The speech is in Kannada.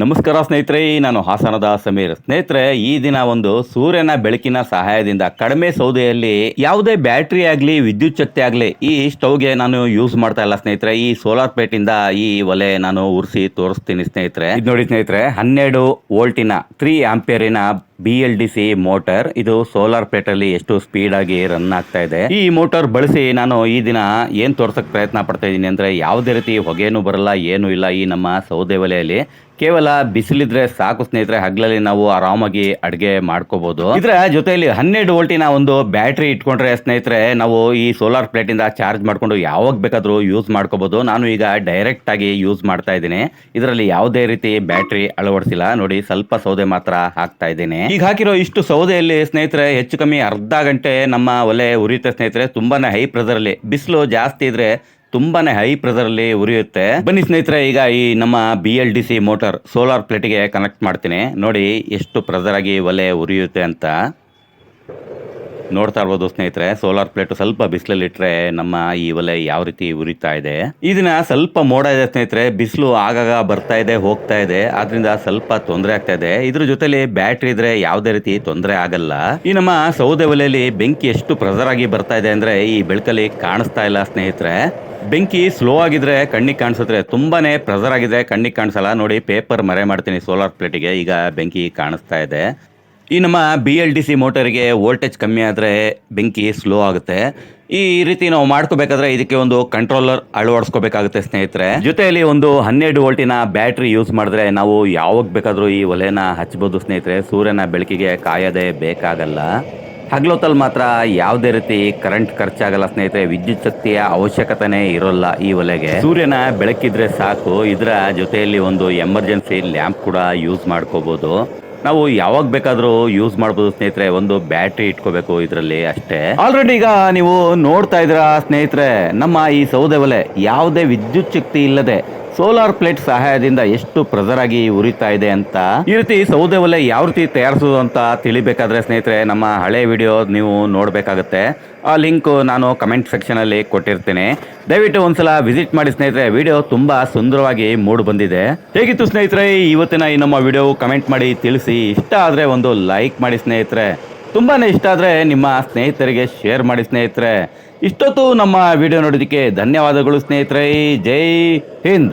ನಮಸ್ಕಾರ ಸ್ನೇಹಿತರೆ, ನಾನು ಹಾಸನದ ಸಮೀರ್. ಸ್ನೇಹಿತರೆ, ಈ ದಿನ ಒಂದು ಸೂರ್ಯನ ಬೆಳಕಿನ ಸಹಾಯದಿಂದ ಕಡಿಮೆ ಸೌದೆಯಲ್ಲಿ ಯಾವುದೇ ಬ್ಯಾಟ್ರಿ ಆಗಲಿ, ವಿದ್ಯುತ್ ಶಕ್ತಿ ಆಗಲಿ, ಈ ಸ್ಟೌಗೆ ನಾನು ಯೂಸ್ ಮಾಡ್ತಾ ಇಲ್ಲ ಸ್ನೇಹಿತರೆ. ಈ ಸೋಲಾರ್ ಪ್ಲೇಟ್ ಇಂದ ಈ ಒಲೆ ನಾನು ಉರಿಸಿ ತೋರಿಸ್ತೀನಿ ಸ್ನೇಹಿತರೆ. ಇದು ನೋಡಿ ಸ್ನೇಹಿತರೆ, ಹನ್ನೆರಡು ವೋಲ್ಟಿನ three ಆಂಪಿಯರಿನ B L D C motor. ಇದು ಸೋಲಾರ್ ಪ್ಲೇಟ್ ಅಲ್ಲಿ ಎಷ್ಟು ಸ್ಪೀಡ್ ಆಗಿ ರನ್ ಆಗ್ತಾ ಇದೆ. ಈ ಮೋಟರ್ ಬಳಸಿ ನಾನು ಈ ದಿನ ಏನ್ ತೋರ್ಸಕ್ ಪ್ರಯತ್ನ ಪಡ್ತಾ ಇದ್ದೀನಿ ಅಂದ್ರೆ ಯಾವುದೇ ರೀತಿ ಹೊಗೆನೂ ಬರಲ್ಲ, ಏನು ಇಲ್ಲ ಈ ನಮ್ಮ ಸೌದೆ ಒಲೆಯಲ್ಲಿ. ಕೇವಲ ಬಿಸಿಲಿದ್ರೆ ಸಾಕು ಸ್ನೇಹಿತರೆ, ಹಗ್ಲಲ್ಲಿ ನಾವು ಆರಾಮಾಗಿ ಅಡುಗೆ ಮಾಡ್ಕೋಬಹುದು ಇದರ ಜೊತೆಯಲ್ಲಿ ಹನ್ನೆರಡು ವೋಲ್ಟಿನ ಒಂದು ಬ್ಯಾಟ್ರಿ ಇಟ್ಕೊಂಡ್ರೆ ಸ್ನೇಹಿತರೆ, ನಾವು ಈ ಸೋಲಾರ್ ಪ್ಲೇಟ್ ಇಂದ ಚಾರ್ಜ್ ಮಾಡ್ಕೊಂಡು ಯಾವಾಗ ಬೇಕಾದರೂ ಯೂಸ್ ಮಾಡ್ಕೋಬಹುದು ನಾನು ಈಗ ಡೈರೆಕ್ಟ್ ಆಗಿ ಯೂಸ್ ಮಾಡ್ತಾ ಇದ್ದೀನಿ. ಇದರಲ್ಲಿ ಯಾವುದೇ ರೀತಿ ಬ್ಯಾಟ್ರಿ ಅಳವಡಿಸಿಲ್ಲ. ನೋಡಿ, ಸ್ವಲ್ಪ ಸೌದೆ ಮಾತ್ರ ಹಾಕ್ತಾ ಇದ್ದೀನಿ. ಈಗ ಹಾಕಿರೋ ಇಷ್ಟು ಸೌದೆಯಲ್ಲಿ ಸ್ನೇಹಿತರೆ, ಹೆಚ್ಚು ಕಮ್ಮಿ ಅರ್ಧ ಗಂಟೆ ನಮ್ಮ ಒಲೆ ಉರಿಯುತ್ತೆ ಸ್ನೇಹಿತರೆ. ತುಂಬಾನೇ ಹೈ ಪ್ರೆಸರ್ ಅಲ್ಲಿ. ಬಿಸಿಲು ಜಾಸ್ತಿ ಇದ್ರೆ ತುಂಬಾನೇ ಹೈ ಪ್ರೆಷರ್ ಅಲ್ಲಿ ಉರಿಯುತ್ತೆ. ಬನ್ನಿ ಸ್ನೇಹಿತರೆ, ಈಗ ಈ ನಮ್ಮ B L D C motor solar ಪ್ಲೇಟ್ಗೆ ಕನೆಕ್ಟ್ ಮಾಡ್ತೀನಿ. ನೋಡಿ, ಎಷ್ಟು ಪ್ರೆಸರ್ ಆಗಿ ಒಲೆ ಉರಿಯುತ್ತೆ ಅಂತ. ನೋಡ್ತಾ ಇರ್ಬೋದು ಸ್ನೇಹಿತರೆ ಸೋಲಾರ್ ಪ್ಲೇಟ್ ಸ್ವಲ್ಪ ಬಿಸಿಲಲ್ಲಿ ಇಟ್ಟರೆ ನಮ್ಮ ಈ ಒಲೆ ಯಾವ ರೀತಿ ಉರಿತಾ ಇದೆ. ಇದನ್ನ ಸ್ವಲ್ಪ ಮೋಡ ಇದೆ ಸ್ನೇಹಿತರೆ, ಬಿಸಿಲು ಆಗಾಗ ಬರ್ತಾ ಇದೆ, ಹೋಗ್ತಾ ಇದೆ. ಆದ್ರಿಂದ ಸ್ವಲ್ಪ ತೊಂದರೆ ಆಗ್ತಾ ಇದೆ. ಇದ್ರ ಜೊತೆಲಿ ಬ್ಯಾಟ್ರಿ ಇದ್ರೆ ಯಾವುದೇ ರೀತಿ ತೊಂದರೆ ಆಗಲ್ಲ. ಈ ನಮ್ಮ ಸೌದೆ ಒಲೆಯಲ್ಲಿ ಬೆಂಕಿ ಎಷ್ಟು ಪ್ರೆಸರ್ ಆಗಿ ಬರ್ತಾ ಇದೆ ಅಂದ್ರೆ ಈ ಬೆಳಕಲ್ಲಿ ಕಾಣಿಸ್ತಾ ಇಲ್ಲ ಸ್ನೇಹಿತರೆ. ಬೆಂಕಿ ಸ್ಲೋ ಆಗಿದ್ರೆ ಕಣ್ಣಿಗೆ ಕಾಣಿಸುತ್ತೆ ತುಂಬಾನೇ ಪ್ರೆಸರ್ ಆಗಿದೆ. ಕಣ್ಣಿಗೆ ಕಾಣಿಸಲ್ಲ. ನೋಡಿ ಪೇಪರ್ ಮರೆ ಮಾಡ್ತೀನಿ ಸೋಲಾರ್ ಪ್ಲೇಟಿಗೆ ಈಗ ಬೆಂಕಿ ಕಾಣಿಸ್ತಾ ಇದೆ. ಈ ನಮ್ಮ ಬಿ ಎಲ್ ಡಿ ಸಿ ಮೋಟರ್ಗೆ ವೋಲ್ಟೇಜ್ ಕಮ್ಮಿ ಆದರೆ ಬೆಂಕಿ ಸ್ಲೋ ಆಗುತ್ತೆ. ಈ ರೀತಿ ನಾವು ಮಾಡ್ಕೋಬೇಕಾದ್ರೆ ಇದಕ್ಕೆ ಒಂದು ಕಂಟ್ರೋಲರ್ ಅಳವಡಿಸ್ಕೋಬೇಕಾಗುತ್ತೆ ಸ್ನೇಹಿತರೆ. ಜೊತೆಯಲ್ಲಿ ಒಂದು ಹನ್ನೆರಡು ವೋಲ್ಟಿನ ಬ್ಯಾಟ್ರಿ ಯೂಸ್ ಮಾಡಿದ್ರೆ ನಾವು ಯಾವಾಗ ಬೇಕಾದರೂ ಈ ಒಲೆನ ಹಚ್ಬೋದು ಸ್ನೇಹಿತರೆ. ಸೂರ್ಯನ ಬೆಳಕಿಗೆ ಕಾಯದೆ ಬೇಕಾಗಲ್ಲ. ಹಗಲೊತ್ತಲ್ಲಿ ಮಾತ್ರ ಯಾವುದೇ ರೀತಿ ಕರೆಂಟ್ ಖರ್ಚಾಗಲ್ಲ ಸ್ನೇಹಿತರೆ, ವಿದ್ಯುತ್ ಶಕ್ತಿಯ ಅವಶ್ಯಕತೆನೇ ಇರೋಲ್ಲ ಈ ಒಲೆಗೆ. ಸೂರ್ಯನ ಬೆಳಕಿದ್ರೆ ಸಾಕು, ಇದರ ಜೊತೆಯಲ್ಲಿ ಒಂದು ಎಮರ್ಜೆನ್ಸಿ ಲ್ಯಾಂಪ್ ಕೂಡ ಯೂಸ್ ಮಾಡ್ಕೋಬಹುದು ನಾವು ಯಾವಾಗ ಬೇಕಾದ್ರೂ ಯೂಸ್ ಮಾಡ್ಬೋದು ಸ್ನೇಹಿತರೆ, ಒಂದು ಬ್ಯಾಟ್ರಿ ಇಟ್ಕೋಬೇಕು ಇದರಲ್ಲಿ ಅಷ್ಟೇ. ಆಲ್ರೆಡಿ ಈಗ ನೀವು ನೋಡ್ತಾ ಇದ್ದೀರಾ ಸ್ನೇಹಿತರೆ, ನಮ್ಮ ಈ ಸೌದೆ ಒಲೆ, ಯಾವುದೇ ವಿದ್ಯುತ್ ಶಕ್ತಿ ಇಲ್ಲದೆ ಸೋಲಾರ್ ಪ್ಲೇಟ್ ಸಹಾಯದಿಂದ ಎಷ್ಟು ಪ್ರೆಸರ್ ಆಗಿ ಉರಿತಾ ಇದೆ ಅಂತ ಈ ರೀತಿ ಸೌದೆ ಒಲೆ ಯಾವ ರೀತಿ ತಯಾರಿಸೋದು ಅಂತ ತಿಳಿಬೇಕಾದ್ರೆ ಸ್ನೇಹಿತರೆ, ನಮ್ಮ ಹಳೆ ವಿಡಿಯೋ ನೀವು ನೋಡಬೇಕಾಗತ್ತೆ. ಆ ಲಿಂಕ್ ನಾನು ಕಮೆಂಟ್ ಸೆಕ್ಷನ್ ಅಲ್ಲಿ ಕೊಟ್ಟಿರ್ತೇನೆ. ದಯವಿಟ್ಟು ಒಂದ್ಸಲ ವಿಸಿಟ್ ಮಾಡಿ ಸ್ನೇಹಿತರೆ, ವಿಡಿಯೋ ತುಂಬಾ ಸುಂದರವಾಗಿ ಮೂಡ್ ಬಂದಿದೆ. ಹೇಗಿತ್ತು ಸ್ನೇಹಿತರೆ, ಇವತ್ತಿನ ಈ ನಮ್ಮ ವಿಡಿಯೋ ಕಮೆಂಟ್ ಮಾಡಿ ತಿಳಿಸಿ. ಇಷ್ಟ ಆದ್ರೆ ಒಂದು ಲೈಕ್ ಮಾಡಿ ಸ್ನೇಹಿತರೆ. ತುಂಬಾನೇ ಇಷ್ಟ ಆದ್ರೆ ನಿಮ್ಮ ಸ್ನೇಹಿತರಿಗೆ ಶೇರ್ ಮಾಡಿ ಸ್ನೇಹಿತರೆ. ಇಷ್ಟೊತ್ತು ನಮ್ಮ ವಿಡಿಯೋ ನೋಡೋದಕ್ಕೆ ಧನ್ಯವಾದಗಳು ಸ್ನೇಹಿತರೆ. ಜೈ ಹಿಂದ್.